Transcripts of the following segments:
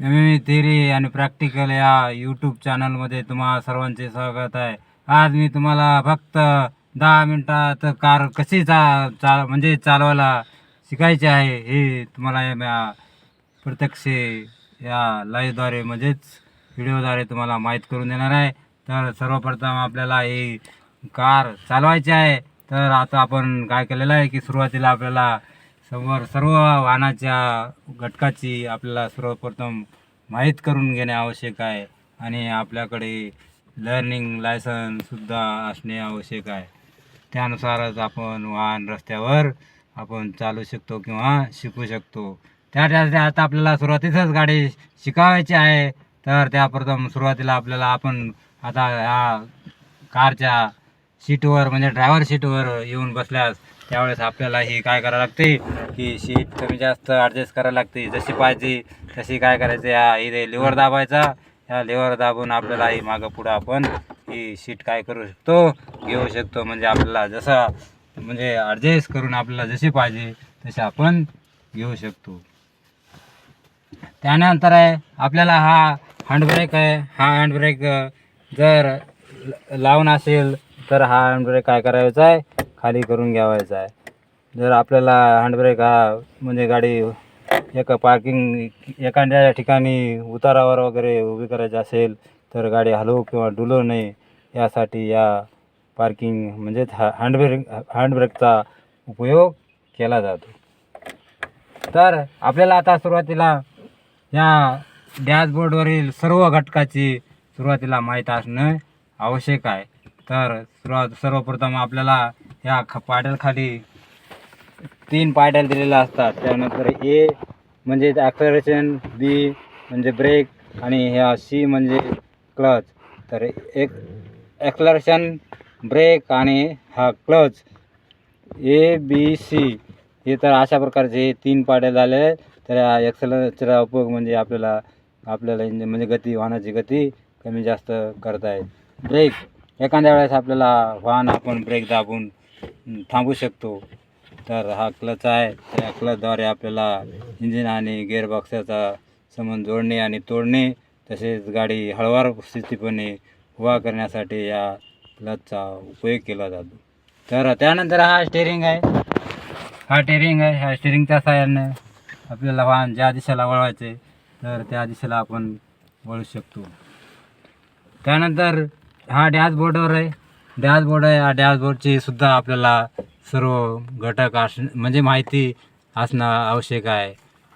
M M theory आणि practical या YouTube चॅनलमध्ये तुम्हा सर्वांचे स्वागत आहे. आज मी तुम्हाला फक्त दहा मिनटात कार कशी चा चा म्हणजे चालवायला शिकायची आहे हे तुम्हाला या या प्रत्यक्ष या लाईव्हद्वारे म्हणजेच व्हिडिओद्वारे तुम्हाला माहीत करून देणार आहे. तर सर्वप्रथम आपल्याला ही कार चालवायची आहे. तर आता आपण काय केलेलं आहे की सुरुवातीला आपल्याला समोर सर्व वाहनाच्या घटकाची आपल्याला सर्वप्रथम माहीत करून घेणे आवश्यक आहे आणि आपल्याकडे लर्निंग लायसनसुद्धा असणे आवश्यक आहे. त्यानुसारच आपण वाहन रस्त्यावर आपण चालू शकतो किंवा शिकू शकतो. त्या आता आपल्याला सुरुवातीसच गाडी शिकावायची आहे तर त्याप्रथम सुरुवातीला आपल्याला आपण आता ह्या कारच्या सीटवर म्हणजे ड्रायव्हर सीटवर येऊन बसल्यास त्यावेळेस आपल्याला ही काय करावं लागते की शीट कमी जास्त ॲडजस्ट करायला लागते. जशी पाहिजे तशी काय करायचं? या इथे लिव्हर दाबायचा. या लिव्हर दाबून आपल्याला ही मागं पुढं आपण ही शीट काय करू शकतो? घेऊ शकतो. म्हणजे आपल्याला जसा म्हणजे ॲडजस्ट करून आपल्याला जशी पाहिजे तशी आपण घेऊ शकतो. त्यानंतर आहे आपल्याला हा हँडब्रेक आहे. हा हँडब्रेक जर लावून असेल तर हा हँडब्रेक काय करायचा आहे? खाली करून घ्यावायचा आहे. जर आपल्याला हँडब्रेक हा म्हणजे गाडी एका पार्किंग एखाद्या ठिकाणी उतारावर वगैरे उभी करायची असेल तर गाडी हलवू किंवा डुलवू नये यासाठी या पार्किंग म्हणजेच हा हँडब्रेक हँडब्रेकचा उपयोग केला जातो. तर आपल्याला आता सुरुवातीला या डॅशबोर्डवरील सर्व घटकाची सुरुवातीला माहीत असणं आवश्यक आहे. तर सुरुवात सर्वप्रथम आपल्याला ह्या ख पायडलखाली तीन पायडल दिलेल्या असतात. त्यानंतर ए म्हणजे ॲक्सरेशन बी म्हणजे ब्रेक आणि ह्या सी म्हणजे क्लच तर एक ॲक्सलरेशन ब्रेक आणि हा क्लच ए बी सी हे तर अशा प्रकारचे हे तीन पाड्या झाले. तर या एक्सलरेटरचा उपयोग म्हणजे आपल्याला आपल्याला इंजिन म्हणजे गती वाहनाची गती कमी जास्त करता येईल. ब्रेक एखाद्या वेळेस आपल्याला वाहन आपण ब्रेक दाबून थांबू शकतो. तर हा क्लच आहे. त्या क्लचद्वारे आपल्याला इंजिन आणि गिअरबॉक्सचा संबंध जोडणे आणि तोडणे तसेच गाडी हळवार स्थितीपणे उभा करण्यासाठी या क्लचचा उपयोग केला जातो. तर त्यानंतर हा स्टेरिंग आहे. हा स्टेरिंग आहे. ह्या स्टेरिंगच्या साहाय्याने आपल्याला वाहन ज्या दिशेला वळवायचे तर त्या दिशेला आपण वळू शकतो. त्यानंतर हा डॅशबोर्डवर आहे. डॅशबोर्ड आहे. या डॅशबोर्डची सुद्धा आपल्याला सर्व घटक अस म्हणजे माहिती असणं आवश्यक आहे.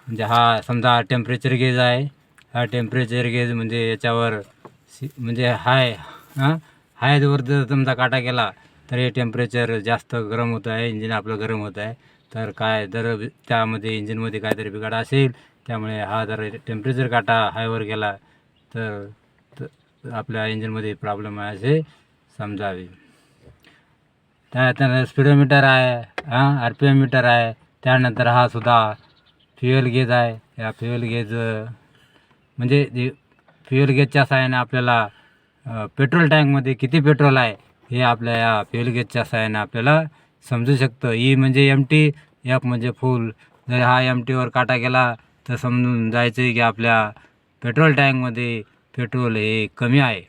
म्हणजे हा समजा टेम्परेचर गेज आहे. हा टेम्परेचर गेज म्हणजे याच्यावर सी म्हणजे हाय हां? हायवर जर समजा काटा केला तर हे टेम्परेचर जास्त गरम होत आहे. इंजिन आपलं गरम होत आहे. तर काय जर त्यामध्ये इंजिनमध्ये काहीतरी बिघाड असेल त्यामुळे हा जर टेम्परेचर काटा हायवर गेला तर तर आपल्या इंजिनमध्ये प्रॉब्लेम आहे असे. समजावे. त्यानंतर स्पीडोमीटर आहे हां आर पी एम मीटर आहे त्यानंतर हा सुद्धा फ्युएल गेज आहे. या फ्युएल गेज म्हणजे जे फ्युएल गेजच्या साह्याने आपल्याला पेट्रोल टँकमध्ये किती पेट्रोल आहे हे आपल्या या फ्युएल गेजच्या साह्याने आपल्याला समजू शकतं. ई म्हणजे एम टी एफ म्हणजे फुल. जर हा एम टीवर काटा गेला तर समजून जायचं आहे की आपल्या पेट्रोल टँकमध्ये पेट्रोल हे कमी आहे.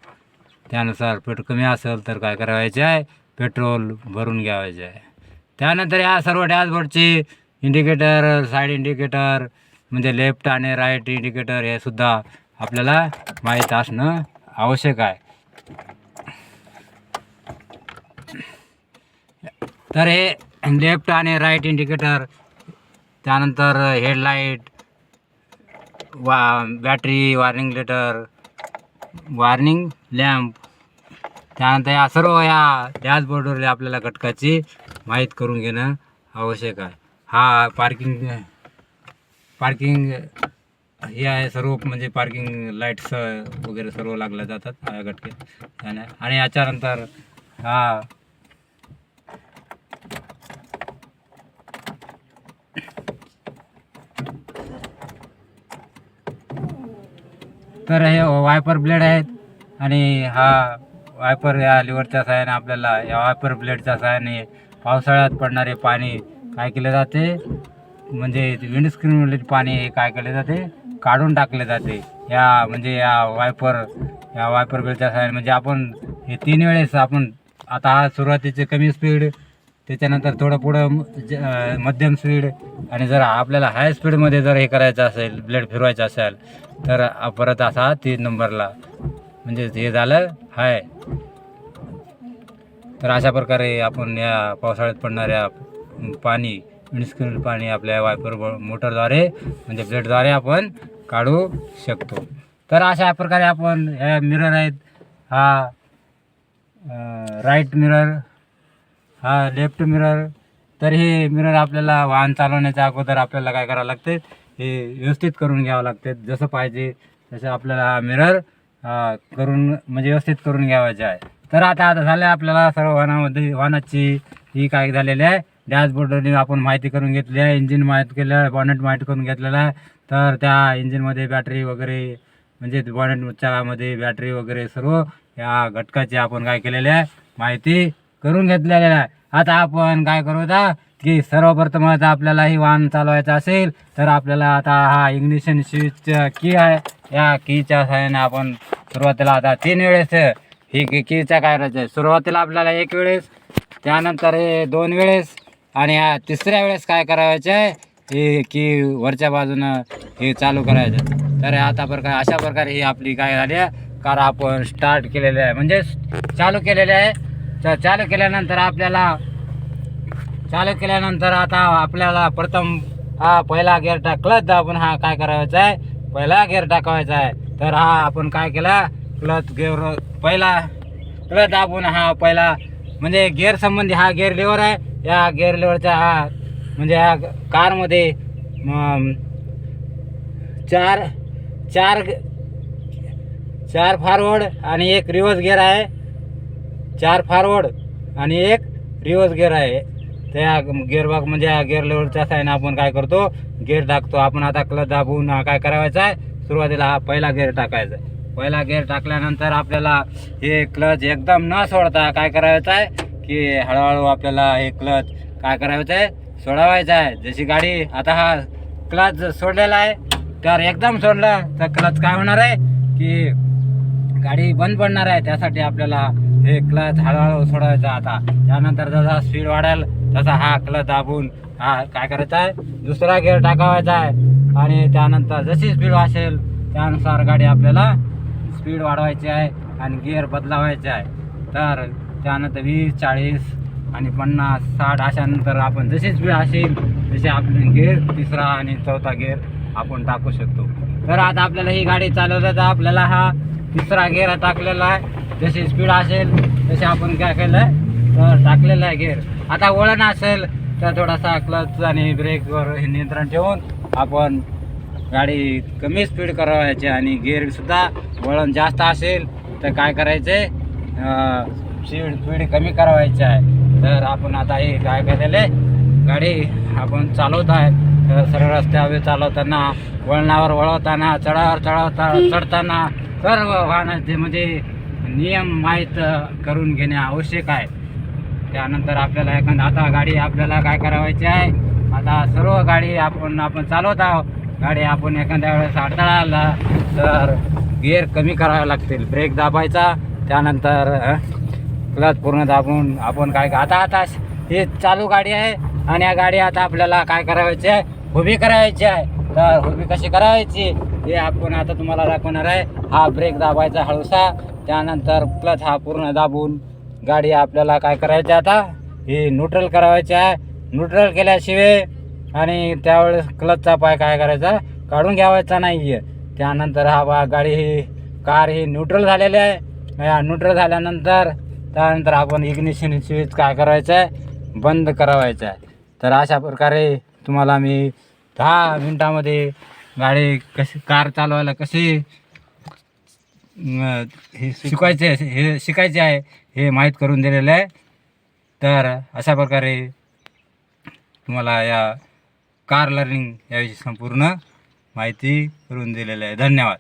त्यानुसार पेट्रोल कमी असेल तर काय करायचे आहे? पेट्रोल भरून घ्यावायचे आहे. त्यानंतर या सर्व डॅशबोर्डचे इंडिकेटर साईड इंडिकेटर म्हणजे लेफ्ट आणि राईट इंडिकेटर हे सुद्धा आपल्याला माहीत असणं आवश्यक आहे. तर हे लेफ्ट आणि राईट इंडिकेटर त्यानंतर हेडलाईट वा battery warning light warning lamp त्यानंतर या सर्व या डॅशबोर्डवर आपल्याला घटकाची माहीत करून घेणं आवश्यक आहे. हा पार्किंग पार्किंग हे आहे सर्व म्हणजे पार्किंग लाईट्स वगैरे सर्व लागल्या जातात या घटके. आणि याच्यानंतर हा तर हे वायपर ब्लेड आहेत आणि हा वायपर या लिव्हरच्या साहाय्याने आपल्याला या वायपर ब्लेडच्या साहाय्याने पावसाळ्यात पडणारे पाणी काय केले जाते? म्हणजे विंडस्क्रीनवरील पाणी हे काय केले जाते? काढून टाकले जाते. या म्हणजे या वायपर या वायपर ब्लेडच्या साहाय्याने म्हणजे आपण हे तीन वेळेस आपण आता हा सुरुवातीचे कमी स्पीड त्याच्यानंतर थोडं पुढं ज- मध्यम स्पीड आणि जर आपल्याला हाय स्पीडमध्ये जर हे करायचं असेल ब्लेड फिरवायचं असेल तर परत असा तीन नंबरला. म्हणजे हे झालं आहे तर अशा प्रकारे आपण या पावसाळ्यात पडणाऱ्या पाणी विंडस्क्रीन पाणी आपल्या वायपर मोटरद्वारे म्हणजे ब्लेडद्वारे आपण काढू शकतो. तर अशा प्रकारे आपण ह्या मिरर आहेत. हा राईट मिरर हा लेफ्ट मिरर तर हे मिरर आपल्याला वाहन चालवण्याच्या अगोदर आपल्याला काय करावं लागते? हे व्यवस्थित करून घ्यावं लागते. जसं पाहिजे तसं आपल्याला हा मिरर करून म्हणजे व्यवस्थित करून घ्यावायचे आहे. तर आता आता झालं आपल्याला सर्व वाहनामध्ये वाहनाची ही काय झालेली आहे. डॅशबोर्डने आपण माहिती करून घेतली आहे. इंजिन माहीत केलं आहे. बॉनेट माहीत करून घेतलेलं आहे. तर त्या इंजिनमध्ये बॅटरी वगैरे म्हणजे बॉनेटच्यामध्ये बॅटरी वगैरे सर्व या घटकाची आपण काय केलेली आहे माहिती करून घेतलेले आहे. आता आपण काय करू आता की सर्वप्रथम आता आपल्याला ही वाहन चालवायचं असेल तर आपल्याला आता हा इग्निशन स्विच की आहे. या कीच्या सहाय्याने आपण सुरुवातीला आता तीन वेळेस ही की कीचा काय करायचं आहे? सुरुवातीला आपल्याला एक वेळेस त्यानंतर हे दोन वेळेस आणि ह्या तिसऱ्या वेळेस काय करायचं आहे? हे की वरच्या बाजूनं हे चालू करायचं तर आता प्रकारे अशा प्रकारे ही आपली काय झाली आहे? कार आपण स्टार्ट केलेले आहे. म्हणजे चालू केलेले आहे. तर चालू केल्यानंतर आपल्याला चालू केल्यानंतर आता आपल्याला प्रथम हा पहिला गेअर टाकला. तर आपण हा काय करायचा आहे? पहिला गेअर टाकायचा आहे. तर हा आपण काय केला? क्लच गेअर पहिला क्लच दाबून हा पहिला म्हणजे गेअर संबंधी हा गेअर लेवर आहे. या गेअर लेवरचा हा म्हणजे ह्या कारमध्ये चार चार चार फॉरवर्ड आणि एक रिवर्स गेअर आहे. चार फॉरवर्ड आणि एक रिवर्स गेअर आहे. त्या गेअर म्हणजे या गेअर लेवलच्या साईन आपण काय करतो? गेअर टाकतो आपण आता क्लच दाबून हा काय करावायचं आहे? सुरुवातीला हा पहिला गेअर टाकायचा. पहिला गेअर टाकल्यानंतर आपल्याला हे क्लच एकदम न सोडता काय करायचं आहे? की हळूहळू आपल्याला हे क्लच काय करायचं आहे? सोडवायचं आहे. जशी गाडी आता हा क्लच सोडलेला आहे तर एकदम सोडलं तर क्लच काय होणार आहे? की गाडी बंद पडणार आहे. त्यासाठी आपल्याला हे क्लच हळूहळू सोडायचा आता. त्यानंतर जसा स्पीड वाढेल तसा हा क्लच दाबून हा काय करायचा आहे? दुसरा गेअर टाकावायचा आहे. आणि त्यानंतर जशी स्पीड असेल त्यानुसार गाडी आपल्याला स्पीड वाढवायची आहे आणि गिअर बदलावायचे आहे. तर त्यानंतर वीस चाळीस आणि पन्नास साठ अशानंतर आपण जशी स्पीड असेल तसे आपण गेअर तिसरा आणि चौथा गेअर आपण टाकू शकतो. तर आता आपल्याला ही गाडी चालवता तर आपल्याला हा तिसरा गेअर टाकलेला आहे. जशी स्पीड असेल तसे आपण काय केलं आहे तर टाकलेला आहे गेअर आता वळण असेल तर थोडासा क्लच आणि ब्रेकवर हे नियंत्रण ठेवून आपण गाडी कमी स्पीड करावायची आणि गेअरसुद्धा वळण जास्त असेल तर काय करायचे स्पीड स्पीड कमी करावायची आहे. तर आपण आता हे काय केलेले गाडी आपण चालवत आहे. तर सरळ रस्त्यावर चालवताना वळणावर वळवताना चढावर चढवता चढताना सर्व वाहनाचे म्हणजे नियम माहीत करून घेणे आवश्यक आहे. त्यानंतर आपल्याला एखादा आता गाडी आपल्याला काय करावायची आहे? आता सर्व गाडी आपण आपण चालवत आहोत. गाडी आपण एखाद्या वेळेस अडथळा आला तर गिअर कमी करावे लागतील. ब्रेक दाबायचा त्यानंतर क्लच पूर्ण दाबून आपण काय आता आता हे चालू गाडी आहे आणि या गाडी आता आपल्याला काय करायची आहे? उभी करायची आहे. तर उभी कशी करायची? हे आपण आता तुम्हाला दाखवणार आहे. हा ब्रेक दाबायचा हळूसा त्यानंतर क्लच हा पूर्ण दाबून गाडी आपल्याला काय करायची आता? ही न्यूट्रल करावायची आहे. न्यूट्रल केल्याशिवाय आणि त्यावेळेस क्लचचा पाय काय करायचा? काढून घ्यावायचा नाही आहे त्यानंतर हा बा गाडी ही कार ही न्यूट्रल झालेली आहे. या न्यूट्रल झाल्यानंतर त्यानंतर आपण इग्निशन स्विच काय करायचं आहे बंद करावायचं आहे तर अशा प्रकारे तुम्हाला मी दहा मिनटामध्ये गाडी कशी कार चालवायला कशी हे शिकवायचे हे शिकायचे आहे हे माहीत करून दिलेलं आहे. तर अशा प्रकारे तुम्हाला या कार लर्निंग याविषयी संपूर्ण माहिती करून दिलेलं आहे. धन्यवाद.